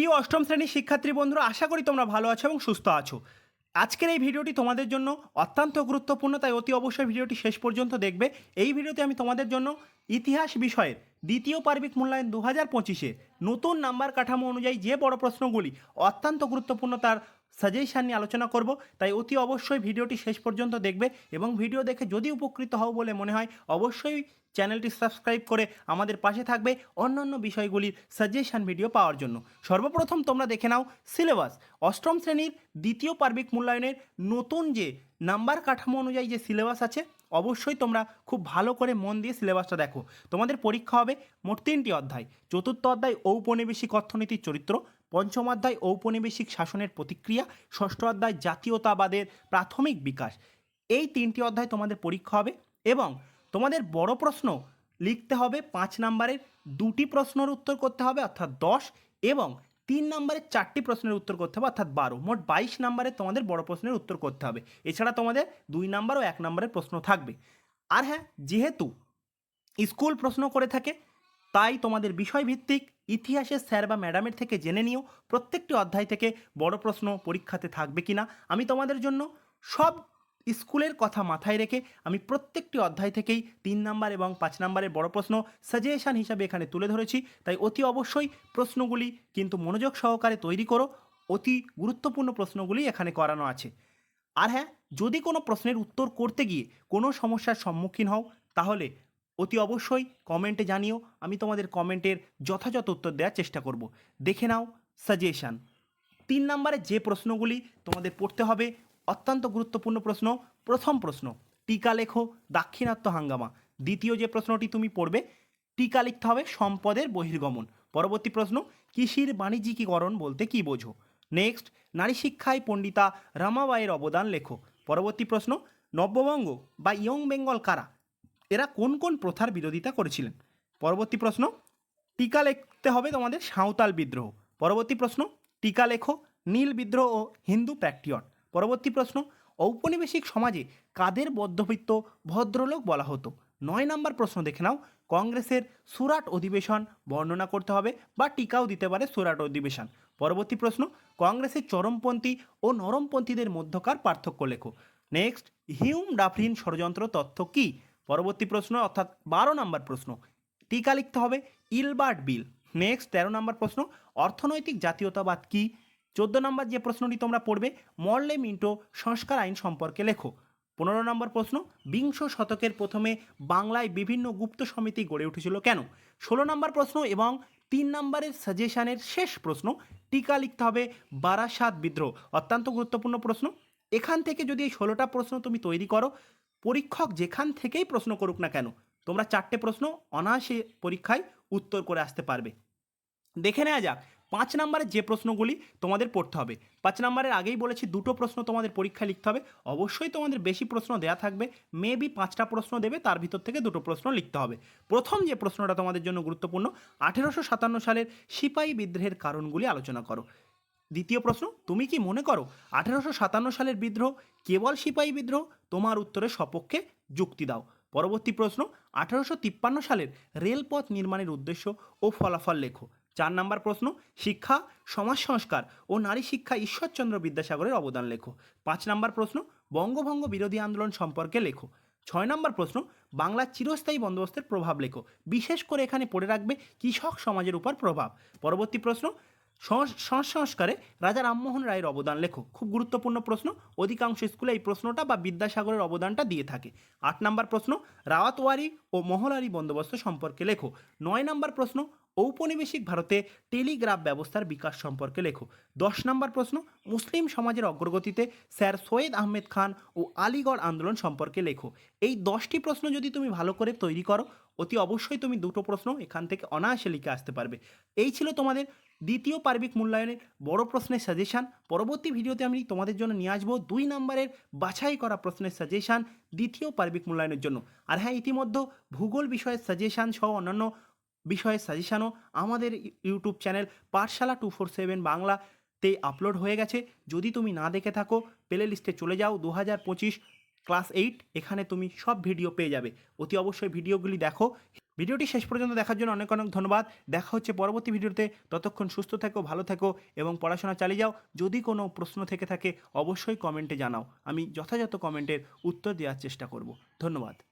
প্রিয় অষ্টম শ্রেণির শিক্ষার্থী বন্ধুরা, আশা করি তোমরা ভালো আছো এবং সুস্থ আছো। আজকের এই ভিডিওটি তোমাদের জন্য অত্যন্ত গুরুত্বপূর্ণ, তাই অতি অবশ্যই ভিডিওটি শেষ পর্যন্ত দেখবে। এই ভিডিওতে আমি তোমাদের জন্য ইতিহাস বিষয়ের দ্বিতীয় পার্বিক মূল্যায়ন দু হাজার পঁচিশে নতুন নাম্বার কাঠামো অনুযায়ী যে বড় প্রশ্নগুলি অত্যন্ত গুরুত্বপূর্ণ তার সাজেশান নিয়ে আলোচনা করব। তাই অতি অবশ্যই ভিডিওটি শেষ পর্যন্ত দেখবে এবং ভিডিও দেখে যদি উপকৃত হও বলে মনে হয়, অবশ্যই চ্যানেলটি সাবস্ক্রাইব করে আমাদের পাশে থাকবে অন্যান্য বিষয়গুলির সাজেশান ভিডিও পাওয়ার জন্য। সর্বপ্রথম তোমরা দেখে নাও, সিলেবাস। অষ্টম শ্রেণির দ্বিতীয় পার্বিক মূল্যায়নের নতুন যে নাম্বার কাঠামো অনুযায়ী যে সিলেবাস আছে, অবশ্যই তোমরা খুব ভালো করে মন দিয়ে সিলেবাসটা দেখো। তোমাদের পরীক্ষা হবে মোট তিনটি অধ্যায়। চতুর্থ অধ্যায় ঔপনিবেশিক অর্থনীতির চরিত্র পঞ্চম অধ্যায় ঔপনিবেশিক শাসনের প্রতিক্রিয়া, ষষ্ঠ অধ্যায় জাতীয়তাবাদের প্রাথমিক বিকাশ। এই তিনটি অধ্যায় তোমাদের পরীক্ষা হবে এবং তোমাদের বড় প্রশ্ন লিখতে হবে পাঁচ নাম্বারের, দুটি প্রশ্নের উত্তর করতে হবে অর্থাৎ দশ এবং তিন নম্বরের চারটি প্রশ্নের উত্তর করতে হবে অর্থাৎ বারো। মোট বাইশ নম্বরে তোমাদের বড় প্রশ্নের উত্তর করতে হবে। এছাড়া তোমাদের দুই নাম্বার ও এক নম্বরের প্রশ্ন থাকবে। আর হ্যাঁ যেহেতু স্কুল প্রশ্ন করে থাকে, তাই তোমাদের বিষয়ভিত্তিক ইতিহাসের স্যার বা ম্যাডামের থেকে জেনে নিও, প্রত্যেকটি অধ্যায় থেকে বড় প্রশ্ন পরীক্ষাতে থাকবে কিনা। আমি তোমাদের জন্য সব স্কুলের কথা মাথায় রেখে আমি প্রত্যেকটি অধ্যায় থেকেই তিন নাম্বার এবং পাঁচ নাম্বারের বড় প্রশ্ন সাজেশান হিসাবে এখানে তুলে ধরেছি। তাই অতি অবশ্যই প্রশ্নগুলি কিন্তু মনোযোগ সহকারে তৈরি করো। অতি গুরুত্বপূর্ণ প্রশ্নগুলি এখানে করানো আছে। আর হ্যাঁ যদি কোনো প্রশ্নের উত্তর করতে গিয়ে কোনো সমস্যার সম্মুখীন হও, তাহলে অতি অবশ্যই কমেন্টে জানিও, আমি তোমাদের কমেন্টের যথাযথ উত্তর দেওয়ার চেষ্টা করব। দেখে নাও সাজেশন তিন নম্বরে যে প্রশ্নগুলি তোমাদের পড়তে হবে, অত্যন্ত গুরুত্বপূর্ণ প্রশ্ন, প্রথম প্রশ্ন, টিকা লেখো, দাক্ষিণাত্য হাঙ্গামা। দ্বিতীয় যে প্রশ্নটি তুমি পড়বে, টিকা লিখতে হবে সম্পদের বহির্গমন। পরবর্তী প্রশ্ন, কৃষির বাণিজ্যিকীকরণ বলতে কি বোঝো? নেক্সট, নারী শিক্ষায় পণ্ডিতা রামাবাইয়ের অবদান লেখো। পরবর্তী প্রশ্ন, নব্যবঙ্গ বা ইয়ং বেঙ্গল কারা? এরা কোন কোন প্রথার বিরোধিতা করেছিলেন? পরবর্তী প্রশ্ন, টিকা লিখতে হবে তোমাদের সাঁওতাল বিদ্রোহ। পরবর্তী প্রশ্ন, টিকা লেখো, নীল বিদ্রোহ ও হিন্দু প্র্যাকটিয়ন পরবর্তী প্রশ্ন, ঔপনিবেশিক সমাজে কাদের মধ্যবিত্ত ভদ্রলোক বলা হতো? নয় নম্বর প্রশ্ন দেখে নাও, কংগ্রেসের সুরাট অধিবেশন বর্ণনা করতে হবে বা টিকাও দিতে পারে সুরাট অধিবেশন। পরবর্তী প্রশ্ন, কংগ্রেসের চরমপন্থী ও নরমপন্থীদের মধ্যকার পার্থক্য লেখো। নেক্সট, হিউম ডাফরিন ষড়যন্ত্র তথ্য কী? পরবর্তী প্রশ্ন, অর্থাৎ বারো নম্বর প্রশ্ন। টিকা লিখতে হবে ইলবার্ট বিল। নেক্সট, তেরো নম্বর প্রশ্ন, অর্থনৈতিক জাতীয়তাবাদ কী? চোদ্দ নম্বর যে প্রশ্নটি তোমরা পড়বে, মরলে মিন্টো সংস্কার আইন সম্পর্কে লেখো। পনেরো নম্বর প্রশ্ন, বিংশ শতকের প্রথমে বাংলায় বিভিন্ন গুপ্ত সমিতি গড়ে উঠেছিল কেন? ষোলো নম্বর প্রশ্ন এবং তিন নম্বরের সাজেশনের শেষ প্রশ্ন, টিকা লিখতে হবে বারাসাত বিদ্রোহ। অত্যন্ত গুরুত্বপূর্ণ প্রশ্ন। এখান থেকে যদি এই ষোলোটা প্রশ্ন তুমি তৈরি করো পরীক্ষক যেখান থেকেই প্রশ্ন করুক না কেন, তোমরা চারটে প্রশ্ন অনায়াসে পরীক্ষায় উত্তর করে আসতে পারবে। দেখে নেওয়া যাক, পাঁচ নম্বরের যে প্রশ্নগুলি তোমাদের পড়তে হবে, পাঁচ নম্বরের আগেই বলেছি দুটো প্রশ্ন তোমাদের পরীক্ষায় লিখতে হবে, অবশ্যই তোমাদের বেশি প্রশ্ন দেওয়া থাকবে মেবি পাঁচটা প্রশ্ন দেবে, তার ভিতর থেকে দুটো প্রশ্ন লিখতে হবে। প্রথম যে প্রশ্নটা তোমাদের জন্য গুরুত্বপূর্ণ, আঠেরোশো সাতান্ন সালের সিপাহী বিদ্রোহের কারণগুলি আলোচনা করো। দ্বিতীয় প্রশ্ন, তুমি কি মনে করো আঠেরোশো সাতান্ন সালের বিদ্রোহ কেবল সিপাহী বিদ্রোহ? তোমার উত্তরের সপক্ষে যুক্তি দাও। পরবর্তী প্রশ্ন, আঠারোশো তিপ্পান্ন সালের রেলপথ নির্মাণের উদ্দেশ্য ও ফলাফল লেখো। চার নম্বর প্রশ্ন, শিক্ষা, সমাজ সংস্কার ও নারী শিক্ষা ঈশ্বরচন্দ্র বিদ্যাসাগরের অবদান লেখো। পাঁচ নম্বর প্রশ্ন, বঙ্গভঙ্গ বিরোধী আন্দোলন সম্পর্কে লেখো। ছয় নম্বর প্রশ্ন, বাংলার চিরস্থায়ী বন্দোবস্তের প্রভাব লেখো। বিশেষ করে এখানে পড়ে রাখবে কৃষক সমাজের উপর প্রভাব। পরবর্তী প্রশ্ন সংস্কারে রাজা রামমোহন রায়ের অবদান লেখো খুব গুরুত্বপূর্ণ প্রশ্ন। অধিকাংশ স্কুলে এই প্রশ্নটা বা বিদ্যাসাগরের অবদানটা দিয়ে থাকে। আট নম্বর প্রশ্ন, রাওয়াতওয়ারি ও মহলারি বন্দোবস্ত সম্পর্কে লেখো। নয় নম্বর প্রশ্ন ঔপনিবেশিক ভারতে টেলিগ্রাফ ব্যবস্থার বিকাশ সম্পর্কে লেখো। দশ নম্বর প্রশ্ন, মুসলিম সমাজের অগ্রগতিতে স্যার সৈয়দ আহমেদ খান ও আলিগড় আন্দোলন সম্পর্কে লেখো। এই দশটি প্রশ্ন যদি তুমি ভালো করে তৈরি করো, অতি অবশ্যই তুমি দুটো প্রশ্ন এখান থেকে অনায়াসে লিখে আসতে পারবে। এই ছিল তোমাদের দ্বিতীয় পার্বিক মূল্যায়নের বড় প্রশ্নের সাজেশান পরবর্তী ভিডিওতে আমি তোমাদের জন্য নিয়ে আসব দুই নম্বরের বাছাই করা প্রশ্নের সাজেশান দ্বিতীয় পার্বিক মূল্যায়নের জন্য। আর হ্যাঁ ইতিমধ্যে ভূগোল বিষয়ের সাজেশান সহ অন্যান্য বিষয়ের সাজেশানও আমাদের YouTube channel Pathshala two four seven বাংলাতে আপলোড হয়ে গেছে। যদি তুমি না দেখে থাকো প্লে লিস্টে চলে যাও দু হাজার পঁচিশ ক্লাস এইট এখানে তুমি সব ভিডিও পেয়ে যাবে। অতি অবশ্যই ভিডিওগুলি দেখো। ভিডিওটি শেষ পর্যন্ত দেখার জন্য অনেক অনেক ধন্যবাদ। দেখা হচ্ছে পরবর্তী ভিডিওতে ততক্ষণ সুস্থ থেকো, ভালো থেকো এবং পড়াশোনা চালিয়ে যাও। যদি কোনো প্রশ্ন থেকে থাকে, অবশ্যই কমেন্টে জানাও। আমি যথাযথ কমেন্টের উত্তর দেওয়ার চেষ্টা করব। ধন্যবাদ।